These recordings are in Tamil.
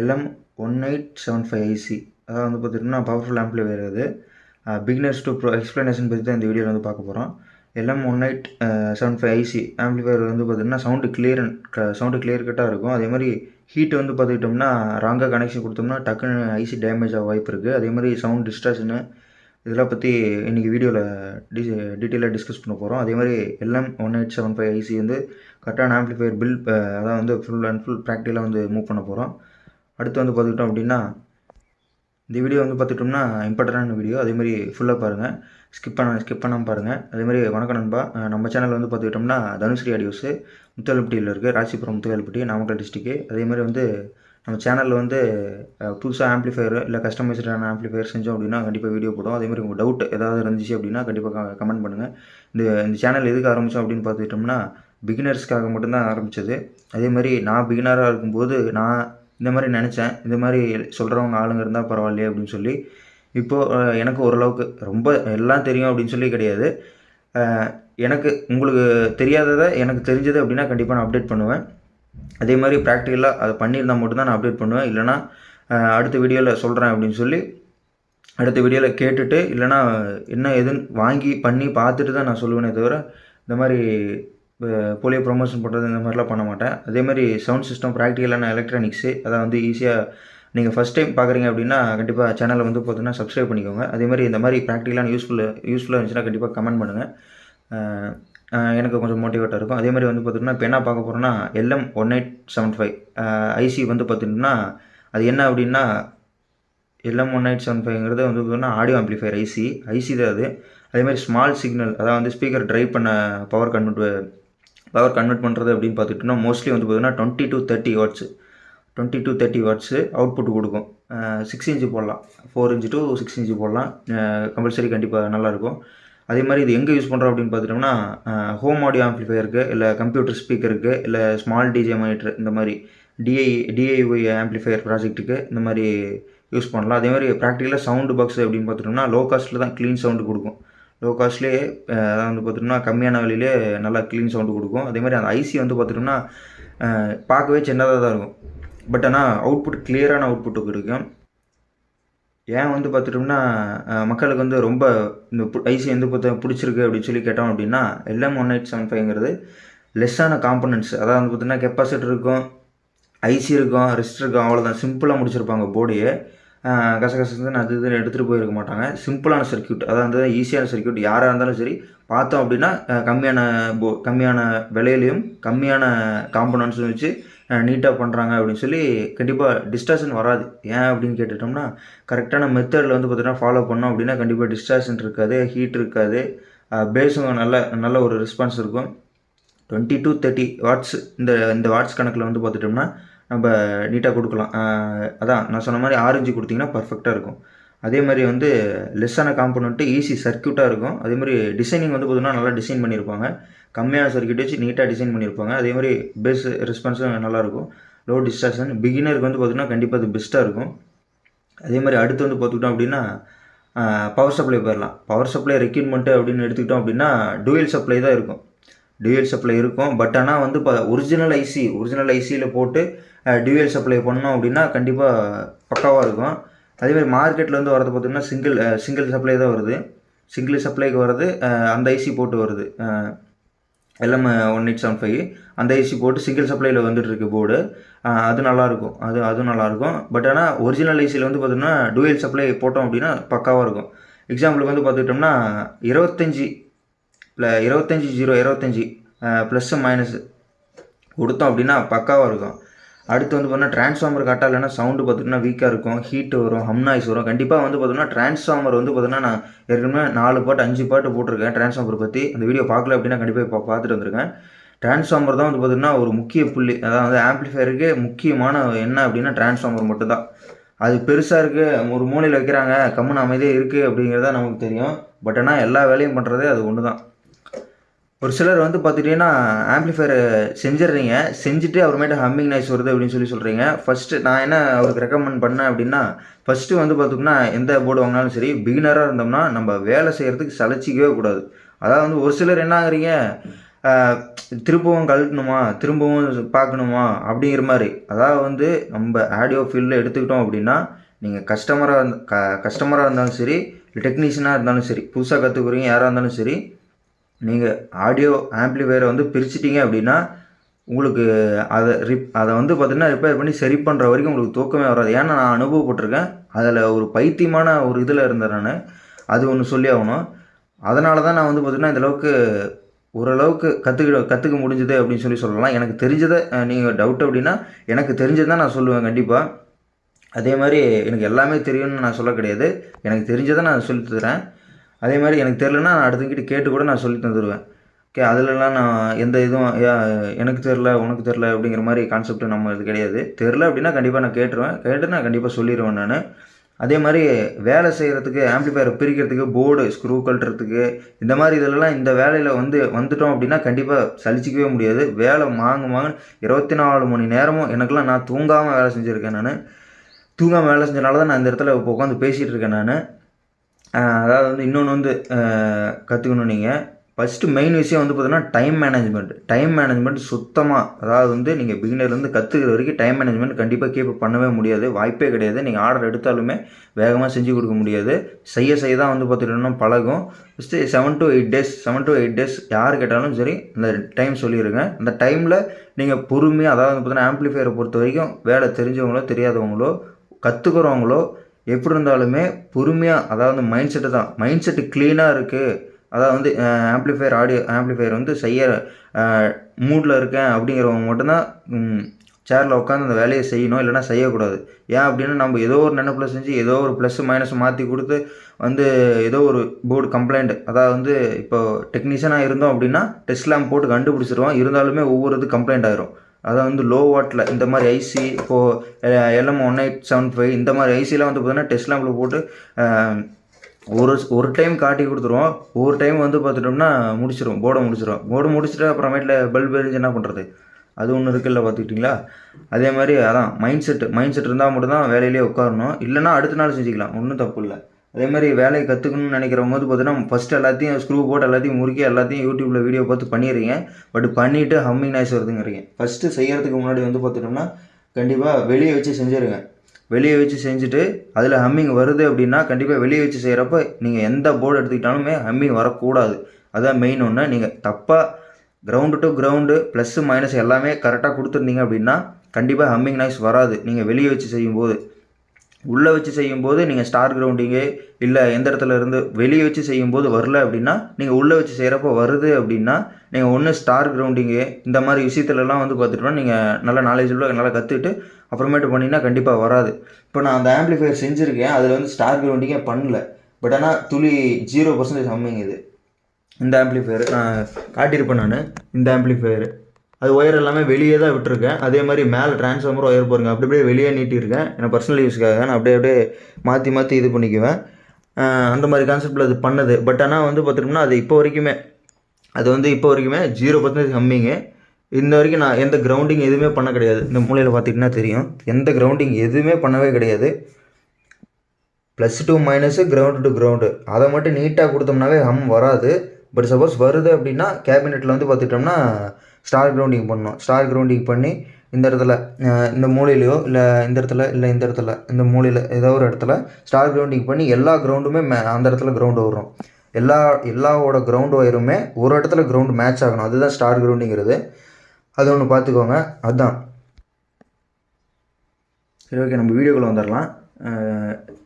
LM one eight seven five IC அதாவது வந்து பார்த்திங்கன்னா பவர்ஃபுல் ஆம்ப்ளிஃபையர் அது. பிகினர்ஸ் டு ப்ரோ எக்ஸ்ப்ளனேஷன் பற்றி தான் இந்த வீடியோவில் வந்து பார்க்க போகிறோம் LM one eight seven five IC amplifier வந்து பார்த்திங்கன்னா சவுண்டு கிளியர் சவுண்டு கிளியர் கட்டாக இருக்கும். அதே மாதிரி ஹீட் வந்து பார்த்துக்கிட்டோம்னா ராங்காக கனெக்ஷன் கொடுத்தோம்னா டக்குன்னு ஐசி டேமேஜ் ஆக வாய்ப்பு இருக்குது அதே மாதிரி சவுண்ட் டிஸ்ட்ராக்ஷனு இதெல்லாம் பற்றி இன்றைக்கி வீடியோவில் டி டீட்டெயிலாக டிஸ்கஸ் பண்ண போகிறோம் அதே மாதிரி LM one eight seven five IC வந்து கரெக்டான ஆம்ப்ளிஃபையர் பில் அதான் வந்து ஃபுல் அண்ட் ஃபுல் ப்ராக்டிக்கலாக வந்து மூவ் பண்ண போகிறோம் அடுத்து வந்து பார்த்துக்கிட்டோம் அப்படின்னா இந்த வீடியோ வந்து பார்த்துட்டோம்னா இம்பார்ட்டண்டான வீடியோ அதேமாதிரி ஃபுல்லாக பாருங்கள் ஸ்கிப் பண்ண ஸ்கிப் பண்ணாமல் பாருங்கள் அதேமாதிரி வணக்கம் நண்பா. நம்ம சேனல் வந்து பார்த்துக்கிட்டோம்னா தனுஸ்ரீ ஆடியோஸு முத்தலப்பட்டியில் இருக்குது ராசிபுரம் முத்துவேல்பட்டி நாமக்கல் டிஸ்ட்ரிக்கு அதேமாதிரி வந்து நம்ம சேனலில் வந்து புதுசாக ஆம்ப்ளிஃபையர் இல்லை கஸ்டமைஸ்டான ஆம்ப்ளிஃபையர் செஞ்சோம் அப்படின்னா கண்டிப்பாக வீடியோ போடும் அதேமாதிரி உங்கள் டவுட் ஏதாவது இருந்துச்சு அப்படின்னா கண்டிப்பாக கமெண்ட் பண்ணுங்கள் இந்த இந்த சேனல் எதுக்கு ஆரம்பித்தோம் அப்படின்னு பார்த்துக்கிட்டோம்னா பிகினர்ஸ்க்காக மட்டும்தான் ஆரம்பித்தது அதே மாதிரி நான் பிகினராக இருக்கும்போது நான் இந்த மாதிரி நினச்சேன். இந்த மாதிரி சொல்கிறவங்க ஆளுங்க இருந்தால் பரவாயில்லையே அப்படின்னு சொல்லி இப்போது எனக்கு ஓரளவுக்கு ரொம்ப எல்லாம் தெரியும் அப்படின்னு சொல்லி கிடையாது. எனக்கு உங்களுக்கு தெரியாததை எனக்கு தெரிஞ்சது அப்படின்னா கண்டிப்பாக நான் அப்டேட் பண்ணுவேன். அதே மாதிரி ப்ராக்டிக்கலாக அதை பண்ணியிருந்தால் மட்டும்தான் நான் அப்டேட் பண்ணுவேன். இல்லைனா அடுத்த வீடியோவில் சொல்கிறேன் அப்படின்னு சொல்லி அடுத்த வீடியோவில் கேட்டுட்டு இல்லைனா என்ன எதுன்னு வாங்கி பண்ணி பார்த்துட்டு தான் நான் சொல்லுவேனே தவிர இந்த மாதிரி போலியோ ப்ரொமோஷன் பண்ணுறது இந்த மாதிரிலாம் பண்ண மாட்டேன். அதே மாதிரி சவுண்ட் சிஸ்டம் ப்ராக்டிக்கலான எலக்ட்ரானிக்ஸு அதை வந்து ஈஸியாக நீங்கள் ஃபஸ்ட் டைம் பார்க்குறீங்க அப்படின்னா கண்டிப்பாக சேனலை வந்து பார்த்தீங்கன்னா சப்ஸ்கிரைப் பண்ணிக்கோங்க. அதே மாதிரி இந்த மாதிரி ப்ராக்டிக்கலான யூஸ்ஃபுல் யூஸ்ஃபுல்லாக இருந்துச்சுன்னா கண்டிப்பாக கமெண்ட் பண்ணுங்கள் எனக்கு கொஞ்சம் மோட்டிவேட்டாக இருக்கும். அதே மாதிரி வந்து பார்த்திங்கன்னா இப்போ என்ன பார்க்க போகிறோன்னா LM one eight seven five IC வந்து பார்த்திங்கன்னா அது என்ன அப்படின்னா எல்எம் ஒன் எயிட் செவன் ஃபைவ்ங்கிறது வந்து பார்த்தீங்கன்னா ஆடியோ ஆம்ப்ளிஃபையர் ஐசி ஐசி தான் அது. அதே மாதிரி ஸ்மால் சிக்னல் அதாவது வந்து ஸ்பீக்கர் ட்ரைவ் பண்ண பவர் கன்வெர்ட் பவர் கன்வெர்ட் பண்ணுறது அப்படின்னு பார்த்துக்கிட்டோம்னா மோஸ்ட்லி வந்து பார்த்தீங்கன்னா twenty to thirty watts twenty to thirty watts output கொடுக்கும். சிக்ஸ் இன்ச்சு போடலாம். Four inch to six inch போடலாம். கம்பல்சரி கண்டிப்பாக நல்லாயிருக்கும் அதே மாதிரி இது எங்கே யூஸ் பண்ணுறோம் அப்படின்னு பார்த்துட்டோம்னா ஹோம் ஆடியோ ஆம்ப்ளிஃபையருக்கு இல்லை கம்ப்யூட்டர் ஸ்பீக்கருக்கு இல்லை ஸ்மால் டிஜே மானிட்டர் இந்த மாதிரி டிஐ டிஐஒய் ஆம்ப்ளிஃபையர் ப்ராஜெக்ட்டுக்கு இந்த மாதிரி யூஸ் பண்ணலாம். அதே மாதிரி ப்ராக்டிக்கலாக சவுண்டு பாக்ஸ் அப்படின்னு பார்த்துட்டோம்னா லோ காஸ்ட்டில் தான் க்ளீன் சவுண்டு கொடுக்கும். லோ காஸ்ட்லேயே அதாவது வந்து பார்த்துட்டோம்னா கம்மியான விலையிலே நல்லா க்ளீன் சவுண்டு கொடுக்கும். அதே மாதிரி அந்த ஐசி வந்து பார்த்துட்டோம்னா பார்க்கவே சின்னதாக தான் இருக்கும். பட் ஆனால் அவுட்புட் கிளியரான அவுட்புட் கிடைக்கும் ஏன் வந்து பார்த்துட்டோம்னா மக்களுக்கு வந்து ரொம்ப இந்த ஐசி வந்து பார்த்தா பிடிச்சிருக்கு அப்படின்னு சொல்லி கேட்டோம் அப்படின்னா எல்எம் ஒன் எயிட் செவன் ஃபைவ்ங்கிறது லெஸ்ஸான காம்பனன்ட்ஸ் அதாவது வந்து பார்த்தீங்கன்னா கெப்பாசிட்டர் இருக்கும் ஐசி இருக்கும் ரெஸ்ட் இருக்கும் அவ்வளோதான் சிம்பிளாக முடிச்சிருப்பாங்க போடியை கசகசன்னு அது இதுன்னு எடுத்துகிட்டு போயிருக்க மாட்டாங்க. சிம்பிளான சர்க்யூட் அதாவது ஈஸியான சர்க்யூட் யாராக இருந்தாலும் சரி பார்த்தோம் அப்படின்னா கம்மியான போ கம்மியான விலையிலையும் கம்மியான காம்பனன்ஸும் வச்சு நீட்டாக பண்ணுறாங்க அப்படின்னு சொல்லி கண்டிப்பாக டிஸ்டார்ஷன் வராது. ஏன் அப்படின்னு கேட்டுட்டோம்னா கரெக்டான மெத்தடில் வந்து பார்த்தீங்கன்னா ஃபாலோ பண்ணோம் அப்படின்னா கண்டிப்பாக டிஸ்டார்ஷன் இருக்காது ஹீட் இருக்காது. பேஸும் நல்ல நல்ல ஒரு ரெஸ்பான்ஸ் இருக்கும். டுவெண்ட்டி டூ தேர்ட்டி வாட்ஸ் இந்த இந்த வாட்ஸ் கணக்கில் வந்து பார்த்துட்டோம்னா நம்ம நீட்டாக கொடுக்கலாம். அதான் நான் சொன்ன மாதிரி ஆரஞ்சு கொடுத்தீங்கன்னா பர்ஃபெக்டாக இருக்கும். அதே மாதிரி வந்து லெஸ்ஸான காம்பனண்ட்டு ஈஸி சர்க்யூட்டாக இருக்கும். அதே மாதிரி டிசைனிங் வந்து பார்த்தீங்கன்னா நல்லா டிசைன் பண்ணியிருப்பாங்க. கம்மியான சர்க்யூட் வச்சு நீட்டாக டிசைன் பண்ணியிருப்பாங்க. அதே மாதிரி பேஸ் ரெஸ்பான்ஸும் நல்லாயிருக்கும் லோ டிஸ்டாக்ஷன் பிகினருக்கு வந்து பார்த்திங்கன்னா கண்டிப்பாக அது பெஸ்ட்டாக இருக்கும். அதே மாதிரி அடுத்து வந்து பார்த்துக்கிட்டோம் அப்படின்னா பவர் சப்ளை போயிடலாம். பவர் சப்ளை ரெக்யூர்மெண்ட்டு அப்படின்னு எடுத்துக்கிட்டோம் அப்படின்னா டூயல் சப்ளை தான் இருக்கும். டியூஎல் சப்ளை இருக்கும். பட் ஆனால் வந்து இப்போ ஒரிஜினல் ஐசி ஒரிஜினல் ஐசியில் போட்டு டியூயல் சப்ளை பண்ணோம் அப்படின்னா கண்டிப்பாக பக்காவாக இருக்கும். அதேமாதிரி மார்க்கெட்டில் வந்து வரது பார்த்திங்கன்னா சிங்கிள் சிங்கிள் சப்ளை தான் வருது. சிங்கிள் சப்ளைக்கு வர்றது அந்த ஐசி போட்டு வருது. LM one eight seven five. அந்த ஐசி போட்டு சிங்கிள் சப்ளையில் வந்துட்டுருக்கு போர்டு அது நல்லாயிருக்கும் அது அதுவும் நல்லாயிருக்கும் பட் ஆனால் ஒரிஜினல் ஐசியில் வந்து பார்த்தோம்னா டூயல் சப்ளை போட்டோம் அப்படின்னா பக்காவாக இருக்கும். எக்ஸாம்பிளுக்கு வந்து பார்த்துக்கிட்டோம்னா இருபத்தஞ்சி இல்லை இருபத்தஞ்சி ஜீரோ இருபத்தஞ்சி ப்ளஸ்ஸு மைனஸு கொடுத்தோம் அப்படின்னா பக்காவாக இருக்கும். அடுத்து வந்து பார்த்தீங்கன்னா டிரான்ஸ்ஃபார்மர் கரெக்டாக இல்லைன்னா சவுண்டு பார்த்தீங்கன்னா வீக்காக இருக்கும். ஹீட்டு வரும் ஹம் நாய்ஸ் வரும். கண்டிப்பாக வந்து பார்த்தோன்னா டிரான்ஸ்ஃபார்மர் வந்து பார்த்தீங்கன்னா நான் ஏற்கனவே நாலு பாட்டு அஞ்சு பாட்டு போட்டிருக்கேன். டிரான்ஸ்ஃபார்மர் பற்றி அந்த வீடியோ பார்க்கல அப்படின்னா கண்டிப்பாக இப்போ பார்த்துட்டு வந்திருக்கேன். டிரான்ஸ்ஃபார்மர் தான் வந்து பார்த்தீங்கன்னா ஒரு முக்கிய புள்ளி. அதாவது ஆம்ப்ளிஃபையருக்கு முக்கியமான என்ன அப்படின்னா டிரான்ஸ்ஃபார்மர் மட்டும்தான். அது பெருசாக இருக்குது ஒரு மூலையில் வைக்கிறாங்க கம்முன்னு அமைதியாக இருக்குது அப்படிங்கிறத நமக்கு தெரியும். பட் ஆனால் எல்லா வேலையும் பண்ணுறதே அது ஒன்று தான் ஒரு சிலர் வந்து பார்த்துட்டீங்கன்னா ஆம்ப்ளிஃபையர் செஞ்சிடுறீங்க. செஞ்சுட்டு அப்புறமேட்டு ஹம்மிங் நாய்ஸ் வருது அப்படின்னு சொல்லி சொல்கிறீங்க ஃபஸ்ட்டு நான் என்ன அவருக்கு ரெக்கமெண்ட் பண்ணேன் அப்படின்னா ஃபஸ்ட்டு வந்து பார்த்தோம்னா எந்த போர்டு வாங்கினாலும் சரி பிகினராக இருந்தோம்னா நம்ம வேலை செய்கிறதுக்கு சளைச்சிக்கவே கூடாது. அதாவது வந்து ஒரு சிலர் என்ன ஆகுறீங்க திரும்பவும் கழட்டணுமா திரும்பவும் பார்க்கணுமா அப்படிங்கிற மாதிரி. அதாவது வந்து நம்ம ஆடியோ ஃபீல்டில் எடுத்துக்கிட்டோம் அப்படின்னா நீங்கள் கஸ்டமராக இருந்த க கஸ்டமராக இருந்தாலும் சரி டெக்னீஷியனாக இருந்தாலும் சரி புதுசாக கற்றுக்குறீங்க யாராக இருந்தாலும் சரி நீங்கள் ஆடியோ ஆம்ப்ளிஃபையரை வந்து பிரிச்சிட்டிங்க அப்படின்னா உங்களுக்கு அதை ரிப் அதை வந்து பார்த்திங்கன்னா ரிப்பேர் பண்ணி சரி பண்ணுற வரைக்கும் உங்களுக்கு தூக்கமே வராது. ஏன்னா நான் அனுபவப்பட்டிருக்கேன். அதில் ஒரு பைத்தியமான ஒரு இதில் இருந்தேன் நான். அது ஒன்று சொல்லி ஆகணும். அதனால தான் நான் வந்து பார்த்திங்கன்னா இந்த அளவுக்கு ஓரளவுக்கு கற்றுக்க கற்றுக்க முடிஞ்சது அப்படின்னு சொல்லி சொல்லலாம். எனக்கு தெரிஞ்சதை நீங்கள் டவுட் அப்படின்னா எனக்கு தெரிஞ்சது தான் நான் சொல்லுவேன் கண்டிப்பாக அதே மாதிரி எனக்கு எல்லாமே தெரியும்னு நான் சொல்ல கிடையாது. எனக்கு தெரிஞ்சதை நான் சொல்லி தரேன். அதே மாதிரி எனக்கு தெரிலனா நான் அடுத்தவங்கிட்ட கேட்டு கூட நான் சொல்லி தந்துடுவேன் ஓகே அதிலலாம் நான் எந்த இதுவும் எனக்கு தெரில உனக்கு தெரில அப்படிங்கிற மாதிரி கான்செப்ட் நம்ம இது கிடையாது. தெரில அப்படின்னா கண்டிப்பாக நான் கேட்டுருவேன். கேட்டு நான் கண்டிப்பாக சொல்லிடுவேன் நான். அதே மாதிரி வேலை செய்கிறதுக்கு ஆம்ப்ளிஃபையரை பிரிக்கிறதுக்கு போர்டு ஸ்க்ரூ கழட்டுறதுக்கு இந்த மாதிரி இதெல்லாம் இந்த வேலையில் வந்து வந்துட்டோம் அப்படின்னா கண்டிப்பாக சலிச்சிக்கவே முடியாது. வேலை வாங்க மாங்க இருபத்தி நாலு மணி நேரமும் எனக்கெல்லாம் நான் தூங்காமல் வேலை செஞ்சுருக்கேன் நான். தூங்காமல் வேலை செஞ்சனால தான் நான் இந்த இடத்துல இப்போ உட்காந்து பேசிகிட்டு இருக்கேன் நான். அதாவது வந்து இன்னொன்று வந்து கற்றுக்கணும் நீங்கள் ஃபஸ்ட்டு மெயின் விஷயம் வந்து பார்த்தீங்கன்னா டைம் மேனேஜ்மெண்ட் டைம் மேனேஜ்மெண்ட் சுத்தமாக அதாவது வந்து நீங்கள் பிகினர்லேருந்து கற்றுக்கிற வரைக்கும் டைம் மேனேஜ்மெண்ட் கண்டிப்பாக கீப் பண்ணவே முடியாது. வாய்ப்பே கிடையாது. நீங்கள் ஆர்டர் எடுத்தாலுமே வேகமாக செஞ்சு கொடுக்க முடியாது. செய்ய செய்ய தான் வந்து பார்த்துட்டோம்னா பழகும். First seven to eight days seven to eight days யார் கேட்டாலும் சரி அந்த டைம் சொல்லிடுங்க அந்த டைமில் நீங்கள் பொறுமையாக அதாவது வந்து பார்த்தீங்கன்னா ஆம்ப்ளிஃபையரை பொறுத்த வரைக்கும் வேலை தெரிஞ்சவங்களோ தெரியாதவங்களோ கற்றுக்குறவங்களோ எப்படி இருந்தாலுமே பொறுமையாக அதாவது மைண்ட் செட்டு தான். மைண்ட் செட்டு க்ளீனாக இருக்குது அதாவது வந்து ஆம்ப்ளிஃபையர் ஆடியோ ஆம்ப்ளிஃபையர் வந்து செய்ய மூடில் இருக்கேன் அப்படிங்கிறவங்க மட்டும்தான் சேரில் உட்காந்து அந்த வேலையை செய்யணும் இல்லைன்னா செய்யக்கூடாது. ஏன் அப்படின்னா நம்ம ஏதோ ஒரு நினைப்பில் செஞ்சு ஏதோ ஒரு ப்ளஸ் மைனஸ் மாற்றி கொடுத்து வந்து ஏதோ ஒரு போர்டு கம்ப்ளைண்ட் அதாவது வந்து இப்போ டெக்னீஷியனாக இருந்தோம் அப்படின்னா டெஸ்ட் லேம்ப் போட்டு கண்டுபிடிச்சிருவோம். இருந்தாலுமே ஒவ்வொரு இது கம்ப்ளைண்ட் ஆயிரும். அதான் வந்து லோ வாட்டில் இந்த மாதிரி ஐசி இப்போது LM one eight seven five இந்த மாதிரி ஐசிலாம் வந்து பார்த்தீங்கன்னா டெஸ்ட் லேம்பில் போட்டு ஒரு ஒரு டைம் காட்டி கொடுத்துருவோம் ஒவ்வொரு டைம் வந்து பார்த்துட்டோம்னா முடிச்சிடும் போர்டை முடிச்சிடும் போர்டு முடிச்சுட்டு அப்புறமேட்டில் பல்ப் எரிஞ்சு என்ன பண்ணுறது அது ஒன்று இருக்குல்ல பார்த்துக்கிட்டிங்களா அதே மாதிரி அதான் மைண்ட் செட் மைண்ட் செட் இருந்தால் மட்டும்தான் வேலையிலேயே உட்காரணும். இல்லைனா அடுத்த நாள் செஞ்சுக்கலாம் ஒன்றும் தப்பு இல்லை. அதே மாதிரி வேலையை கற்றுக்கணும்னு நினைக்கிறவங்க வந்து பார்த்தீங்கன்னா ஃபஸ்ட்டு எல்லாத்தையும் ஸ்க்ரூ போட்டு எல்லாத்தையும் முறுக்கி எல்லாத்தையும் யூடியூப்பில் வீடியோ பார்த்து பண்ணிடுறீங்க. பட் பண்ணிவிட்டு ஹம்மிங் நாய்ஸ் வருதுங்கிறீங்க. ஃபஸ்ட்டு செய்கிறதுக்கு முன்னாடி வந்து பார்த்துட்டோம்னா கண்டிப்பாக வெளியே வச்சு செஞ்சுருங்க. வெளியே வச்சு செஞ்சுட்டு அதில் ஹம்மிங் வருது அப்படின்னா கண்டிப்பாக வெளியே வச்சு செய்கிறப்ப நீங்கள் எந்த போர்டு எடுத்துக்கிட்டாலுமே ஹம்மிங் வரக்கூடாது. அதான் மெயின் ஒன்று நீங்கள் தப்பாக ground to ground plus minus எல்லாமே கரெக்டாக கொடுத்துருந்தீங்க அப்படின்னா கண்டிப்பாக ஹம்மிங் நாய்ஸ் வராது. நீங்கள் வெளியே வச்சு செய்யும்போது. உள்ளே வச்சு செய்யும்போது நீங்கள் ஸ்டார் கிரவுண்டிங்கு இல்லை எந்த இடத்துல இருந்து வெளியே வச்சு செய்யும்போது வரல அப்படின்னா நீங்கள் உள்ளே வச்சு செய்கிறப்ப வருது அப்படின்னா நீங்கள் ஒன்று ஸ்டார் கிரவுண்டிங்கு இந்த மாதிரி விஷயத்துலலாம் வந்து பார்த்துட்டோம்னா நீங்கள் நல்லா நாலேஜபிளாக நல்லா கற்றுக்கிட்டு அப்புறமேட்டு பண்ணிங்கன்னா கண்டிப்பாக வராது. இப்போ நான் அந்த ஆம்பிளிஃபையர் செஞ்சுருக்கேன் அதில் வந்து ஸ்டார் கிரவுண்டிங்கே பண்ணல. பட் ஆனால் துளி ஜீரோ பர்சன்டேஜ் ஹம்மிங் இது. இந்த ஆம்பிளிஃபையர் நான் காட்டியிருப்பேன் நான். இந்த ஆம்பிளிஃபையர் அது ஒயர் எல்லாமே வெளியே தான் விட்டுருக்கேன். அதே மாதிரி மேலே ட்ரான்ஸ்ஃபார்மர் ஒயர் போடுங்க அப்படி அப்படியே வெளியே நீட்டியிருக்கேன். ஏன்னா பர்சனல் யூஸ்க்காக நான் அப்படியே அப்படியே மாற்றி மாற்றி இது பண்ணிக்குவேன். அந்த மாதிரி கான்செப்டில் அது பண்ணது. பட் ஆனால் வந்து பார்த்துட்டோம்னா அது இப்போ வரைக்குமே அது வந்து இப்போ வரைக்குமே ஜீரோ பர்சன்டேஜ் கம்மிங்கு இந்த வரைக்கும் நான் எந்த கிரவுண்டிங் எதுவுமே பண்ண கிடையாது. இந்த மூலையில் பார்த்திங்கன்னா தெரியும். எந்த கிரவுண்டிங் எதுவுமே பண்ணவே கிடையாது. Plus to minus ground to ground அதை மட்டும் நீட்டாக கொடுத்தோம்னாவே ஹம் வராது. பட் சப்போஸ் வருது அப்படின்னா கேபினெட்டில் வந்து பார்த்துட்டோம்னா ஸ்டார் கிரவுண்டிங் பண்ணணும். ஸ்டார் கிரவுண்டிங் பண்ணி இந்த இடத்துல இந்த மூலையிலையோ இல்லை இந்த இடத்துல இல்லை இந்த இடத்துல இந்த மூலையில் ஏதோ ஒரு இடத்துல ஸ்டார் கிரவுண்டிங் பண்ணி எல்லா கிரவுண்டுமே மே அந்த இடத்துல கிரவுண்டு வரும் எல்லா எல்லாவோட கிரவுண்டு ஒயருமே ஒரு இடத்துல கிரவுண்டு மேட்ச் ஆகணும். அதுதான் ஸ்டார் கிரவுண்டுங்கிறது அது ஒன்று பார்த்துக்கோங்க. அதுதான் சரி ஓகே நம்ம வீடியோக்குள்ளே வந்துடலாம்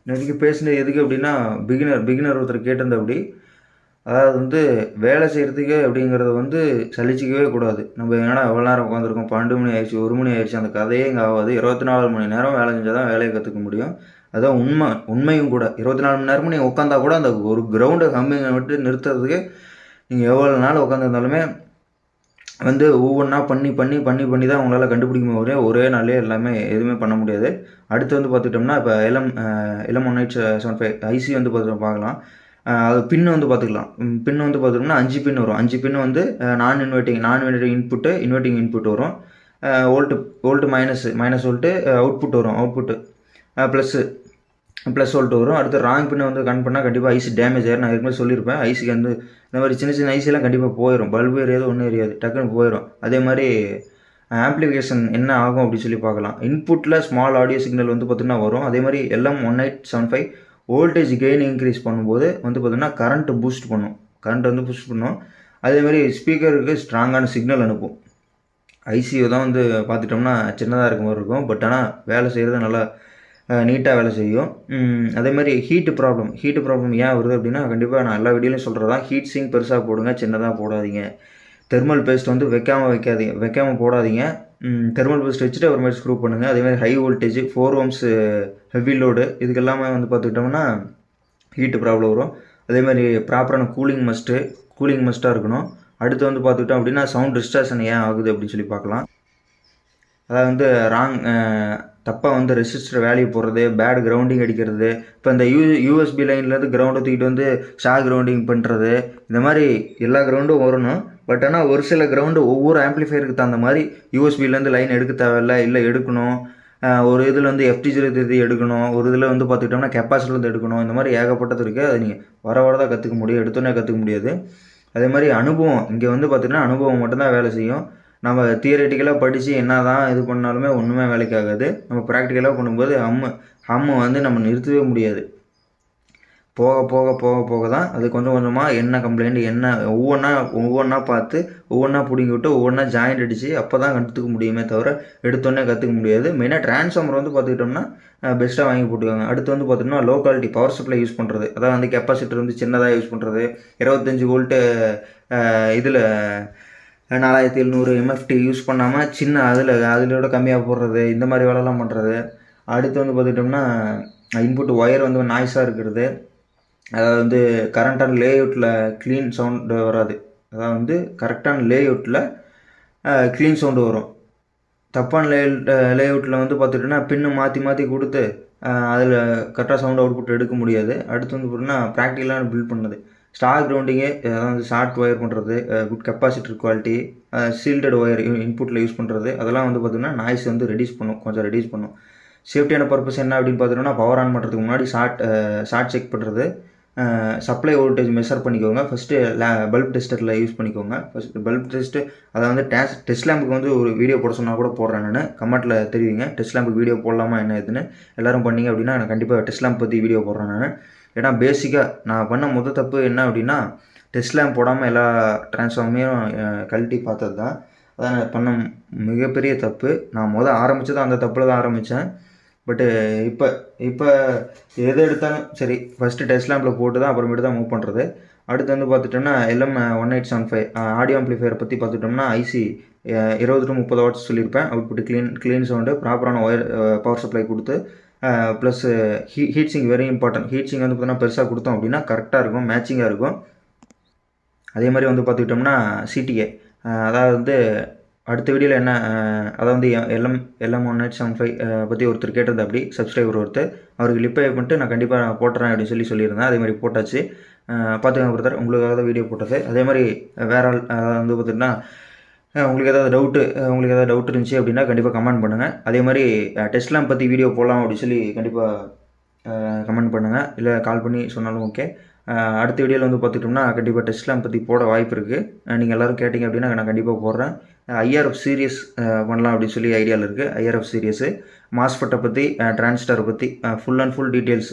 நிறைய பேசினது எதுக்கு அப்படின்னா பிகினர் பிகினர் ஒருத்தர் கேட்டிருந்த அப்படி அதாவது வந்து வேலை செய்கிறதுக்கு அப்படிங்கிறத வந்து சலிச்சிக்கவே கூடாது. நம்ம ஏன்னா எவ்வளோ நேரம் உட்காந்துருக்கோம் பன்னெண்டு மணி ஆயிடுச்சு ஒரு மணி ஆயிடுச்சு அந்த கதையே இங்கே ஆகாது. இருபத்தி நாலு மணி நேரம் வேலை செஞ்சால் தான் வேலையை கற்றுக்க முடியும். அதான் உண்மை உண்மையும் கூட. இருபத்தி நாலு மணி நேரமும் நீங்கள் உட்காந்தா கூட அந்த ஒரு கிரவுண்டை கம்மிங்கை விட்டு நிறுத்துறதுக்கு நீங்கள் எவ்வளோ நாள் உட்காந்துருந்தாலுமே வந்து ஒவ்வொன்றா பண்ணி பண்ணி பண்ணி பண்ணி தான் உங்களால் கண்டுபிடிக்க முடியும். ஒரே நாளே எல்லாமே எதுவுமே பண்ண முடியாது. அடுத்து வந்து பார்த்துட்டோம்னா இப்போ LM LM one eight seven five IC வந்து பார்த்து பார்க்கலாம். அது பின்னு வந்து பார்த்துக்கலாம். பின் வந்து பார்த்துட்டோம்னா அஞ்சு பின் வரும். அஞ்சு பின் வந்து non inverting non inverting input inverting input வரும். Volt volt minus minus volt output வரும். அவுட்புட்டு ப்ளஸ்ஸு ப்ளஸ் ஓல்ட்டு வரும். அடுத்து ராங் பின்னை வந்து கன் பண்ணால் கண்டிப்பாக ஐசி டேமேஜ் ஆயிரும். நான் ஏற்கனவே சொல்லியிருப்பேன். ஐசிக்கு வந்து இந்த மாதிரி சின்ன சின்ன ஐசியெல்லாம் கண்டிப்பாக போயிடும் பல்பு எரியாது ஒன்றும் எரியாது. டக்குன்னு போயிடும் அதே மாதிரி ஆம்ப்ளிஃபிகேஷன் என்ன ஆகும் அப்படின்னு சொல்லி பார்க்கலாம். இன்புட்டில் ஸ்மால் ஆடியோ சிக்னல் வந்து பார்த்திங்கன்னா வரும். அதே மாதிரி LM one eight seven five voltage gain increase பண்ணும்போது வந்து பார்த்தோன்னா கரண்ட்டு பூஸ்ட் பண்ணும். கரண்ட் வந்து பூஸ்ட் பண்ணும். அதேமாதிரி ஸ்பீக்கருக்கு ஸ்ட்ராங்கான சிக்னல் அனுப்பும். ஐசியூ தான் வந்து பார்த்துட்டோம்னா சின்னதாக இருக்க மாதிரி இருக்கும். பட் ஆனால் வேலை செய்கிறது நல்லா நீட்டாக வேலை செய்யும். அதே மாதிரி ஹீட்டு ப்ராப்ளம் ஹீட்டு ப்ராப்ளம் ஏன் வருது அப்படின்னா கண்டிப்பாக நான் எல்லா வீடியோலையும் சொல்கிறது தான் ஹீட் சிங் பெருசாக போடுங்க சின்னதாக போடாதீங்க. தெர்மல் பேஸ்ட் வந்து வைக்காமல் வைக்காதீங்க வைக்காமல் போடாதீங்க. தெர்மல் பூஸ்ட் வச்சுட்டு ஒரு மாதிரி ஸ்க்ரூ பண்ணுங்கள் அதே மாதிரி high voltage four ohms heavy load இதுக்கு எல்லாமே வந்து பார்த்துக்கிட்டோம்னா ஹீட்டு ப்ராப்ளம் வரும். அதே மாதிரி ப்ராப்பரான கூலிங் மஸ்ட்டு கூலிங் மஸ்ட்டாக இருக்கணும். அடுத்து வந்து பார்த்துக்கிட்டோம் அப்படின்னா சவுண்ட் டிஸ்டார்ஷன் ஏன் ஆகுது அப்படின்னு சொல்லி பார்க்கலாம். அதாவது வந்து ராங் தப்பாக வந்து ரெசிஸ்டர் வேல்யூ போடுறது பேட் கிரவுண்டிங் அடிக்கிறது இப்போ இந்த யூ யூஎஸ்பி லைன்லேருந்து கிரவுண்டை தூக்கிட்டு வந்து ஷா கிரவுண்டிங் பண்ணுறது இந்த மாதிரி எல்லா கிரவுண்டும் வரணும். பட் ஆனால் ஒரு சில கிரவுண்டு ஒவ்வொரு ஆம்ப்ளிஃபையருக்கு தகுந்த மாதிரி யூஎஸ்பிலேருந்து லைன் எடுக்க தேவையில்ல இல்லை எடுக்கணும். ஒரு இதில் வந்து எஃப்டிஜியில் திருத்தி எடுக்கணும் ஒரு இதில் வந்து பார்த்துக்கிட்டோம்னா கெப்பாசிட்டிலேருந்து எடுக்கணும். இந்த மாதிரி ஏகப்பட்டது இருக்குது அது நீங்கள் வர வர தான் கற்றுக்க முடியும். எடுத்தோன்னே கற்றுக்க முடியாது. அதே மாதிரி அனுபவம். இங்கே வந்து பார்த்திங்கன்னா அனுபவம் மட்டும்தான் வேலை செய்யும். நம்ம தியரட்டிக்கலாக படித்து என்ன தான் இது பண்ணாலுமே ஒன்றுமே வேலைக்கு ஆகாது நம்ம ப்ராக்டிக்கலாக பண்ணும்போது ஹம்மு ஹம்மு வந்து நம்ம நிறுத்தவே முடியாது. போக போக போக போக தான் அது கொஞ்சம் கொஞ்சமாக என்ன கம்ப்ளைண்ட் என்ன ஒவ்வொன்றா ஒவ்வொன்றா பார்த்து ஒவ்வொன்றா பிடிங்கி விட்டு ஒவ்வொன்றா ஜாயிண்ட் அடித்து அப்போ தான் கற்றுக்க முடியுமே தவிர எடுத்தோடனே கற்றுக்க முடியாது. மெயினாக ட்ரான்ஸ்ஃபார்மர் வந்து பார்த்துக்கிட்டோம்னா பெஸ்ட்டாக வாங்கி போட்டுக்கோங்க. அடுத்து வந்து பார்த்தோம்னா low quality power supply use பண்ணுறது அதாவது வந்து கெப்பாசிட்டர் வந்து சின்னதாக யூஸ் பண்ணுறது இருபத்தஞ்சி வோல்ட்டு இதில் நாலாயிரத்தி எழுநூறு எம்எஃப்டி யூஸ் பண்ணாமல் சின்ன அதில் அதிலோட கம்மியாக போடுறது. இந்த மாதிரி வேலைலாம் பண்ணுறது அடுத்து வந்து பார்த்துக்கிட்டோம்னா இன்புட் ஒயர் வந்து நாய்ஸாக இருக்கிறது. அதாவது வந்து கரண்ட்டான லேஅவுட்டில் க்ளீன் சவுண்டு வராது. அதாவது வந்து கரெக்டான லேஅவுட்டில் க்ளீன் சவுண்டு வரும். தப்பான லே லேஅவுட்டில் வந்து பார்த்துட்டோன்னா பின்னு மாற்றி மாற்றி கொடுத்து அதில் கரெக்டாக சவுண்ட் அவுட்புட் எடுக்க முடியாது. அடுத்து வந்து பார்த்தீங்கன்னா ப்ராக்டிக்கலாக பில்ட் பண்ணது. ஸ்டார் கிரவுண்டிங்கு அதாவது ஷார்ட் ஒயர் பண்ணுறது good capacitor quality shielded wire இன்புட்டில் யூஸ் பண்ணுறது அதெல்லாம் வந்து பார்த்திங்கன்னா நாய்ஸ் வந்து ரெடியூஸ் பண்ணும். கொஞ்சம் ரெடியூஸ் பண்ணும். சேஃப்டியான பர்பஸ் என்ன அப்படின்னு பார்த்துட்டோம்னா பவர் ஆன் பண்ணுறதுக்கு முன்னாடி ஷார்ட் ஷார்ட் செக் பண்ணுறது சப்ளை வோல்டேஜ் மெஷர் பண்ணிக்கோங்க. ஃபஸ்ட்டு லே பல்ப் டெஸ்டரில் யூஸ் பண்ணிக்கோங்க. ஃபஸ்ட் பல்ப் டெஸ்ட்டு அதை வந்து டேஸ் டெஸ்ட் லேம்புக்கு வந்து ஒரு வீடியோ போட சொன்னால் கூட போடுறேன் நான். கமெண்ட்டில் தெரிவிங்க. டெஸ்ட் லேம்புக்கு வீடியோ போடலாமா என்ன ஏதுன்னு. எல்லோரும் பண்ணீங்க அப்படின்னா நான் கண்டிப்பாக டெஸ்ட் லேம்ப் பற்றி வீடியோ போடுறேன் நான். ஏன்னா பேசிக்காக நான் பண்ண முத தப்பு என்ன அப்படின்னா டெஸ்ட் லேம்ப் போடாமல் எல்லா டிரான்ஸ்ஃபார்மையும் கழட்டி பார்த்தது தான் அதான் நான் பண்ண மிகப்பெரிய தப்பு. நான் முதல் ஆரம்பித்ததும் அந்த தப்பில் தான் ஆரம்பித்தேன் பட்டு இப்போ இப்போ எது எடுத்தாலும் சரி ஃபஸ்ட்டு டெஸ்ட் லேம்பில் போட்டு தான் அப்புறமேட்டு தான் மூவ் பண்ணுறது அடுத்து வந்து பார்த்துட்டோம்னா LM one eight seven five audio ஆம்ப்ளிஃபையரை பற்றி பார்த்துட்டோம்னா ஐசி இருபது டு முப்பது வாட்ஸ் சொல்லியிருப்பேன். அவுட்புட் க்ளீன் க்ளீன் சவுண்டு ப்ராப்பரான ஒயர் பவர் சப்ளை கொடுத்து plus he heat sink very important heat sink வந்து பார்த்தீங்கன்னா பெருசாக கொடுத்தோம் அப்படின்னா கரெக்டாக இருக்கும் மேட்சிங்காக இருக்கும். அதே மாதிரி வந்து பார்த்துக்கிட்டோம்னா சிடிஏ அதாவது வந்து அடுத்த வீடியோவில் என்ன அதாவது LM LM one eight seven five பற்றி ஒருத்தர் கேட்டது அப்படி சப்ஸ்கிரைபர் ஒருத்தர் அவருக்கு லிப்பை பண்ணிட்டு நான் கண்டிப்பாக நான் போட்டுறேன் அப்படின்னு சொல்லி சொல்லியிருந்தேன். அதே மாதிரி போட்டாச்சு. பார்த்துக்கங்க பிரதர் உங்களுக்காக தான் வீடியோ போட்டது. அதே மாதிரி வேற ஆள் அதாவது வந்து பார்த்திங்கன்னா உங்களுக்கு ஏதாவது டவுட்டு உங்களுக்கு ஏதாவது டவுட் இருந்துச்சு அப்படின்னா கண்டிப்பாக கமெண்ட் பண்ணுங்கள் அதே மாதிரி டெஸ்ட்லாம் பற்றி வீடியோ போடலாம் அப்படின்னு சொல்லி கண்டிப்பாக கமெண்ட் பண்ணுங்கள் இல்லை கால் பண்ணி சொன்னாலும் ஓகே அடுத்த வீடியோவில் வந்து பார்த்துட்டோம்னா கண்டிப்பாக டெஸ்ட்லாம் பற்றி போட வாய்ப்பு இருக்குது நீங்கள் எல்லோரும் கேட்டிங்க அப்படின்னா நான் கண்டிப்பாக போடுறேன். ஐஆர்எஃப் சீரியஸ் uh, பண்ணலாம் அப்படின்னு சொல்லி ஐடியாவில் இருக்குது ஐஆர்எஃப் சீரியஸு மாஸ்பெட்டை பற்றி டிரான்ஸ்டாரை பற்றி ஃபுல் அண்ட் ஃபுல் டீட்டெயில்ஸ்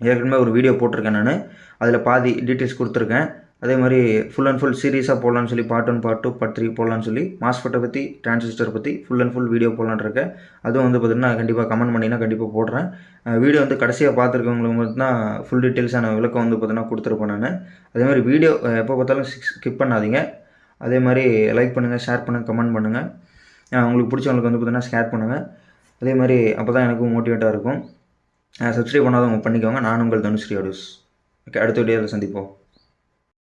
ஏற்கனவே ஒரு வீடியோ போட்டிருக்கேன் நான். அதில் பாதி டீட்டெயில்ஸ் கொடுத்துருக்கேன். அதே மாதிரி ஃபுல் அண்ட் ஃபுல் சீரியஸாக போடலான்னு சொல்லி part one part two part three போடலான்னு சொல்லி மாஸ்பெட்டை பற்றி டிரான்சிஸ்டர் பற்றி ஃபுல் அண்ட் ஃபுல் வீடியோ போடலான்னு இருக்கேன். அதுவும் வந்து பார்த்திங்கன்னா கண்டிப்பாக கமெண்ட் பண்ணிங்கன்னா கண்டிப்பாக போடுறேன். Uh, வீடியோ வந்து கடைசியாக பார்த்துருக்கவங்களுக்கு மட்டும் தான் ஃபுல் டீட்டெயில்ஸான விளக்கம் வந்து பார்த்திங்கன்னா கொடுத்துருப்பேன் நான். அதே மாதிரி வீடியோ uh, எப்போ பார்த்தாலும் ஸ்கிப் பண்ணாதீங்க. அதே மாதிரி லைக் பண்ணுங்கள் ஷேர் பண்ணுங்கள் கமெண்ட் பண்ணுங்கள் உங்களுக்கு பிடிச்சவங்களுக்கு வந்து பார்த்தீங்கன்னா ஷேர் பண்ணுங்கள் அதே மாதிரி அப்போ தான் எனக்கும் மோட்டிவேட்டாக இருக்கும். சப்ஸ்கிரைப் பண்ணாதவங்க பண்ணிக்கோங்க. நான் உங்கள் தனுஸ்ரீ அடூஸ். ஓகே அடுத்த வீடியோவில் சந்திப்போம்.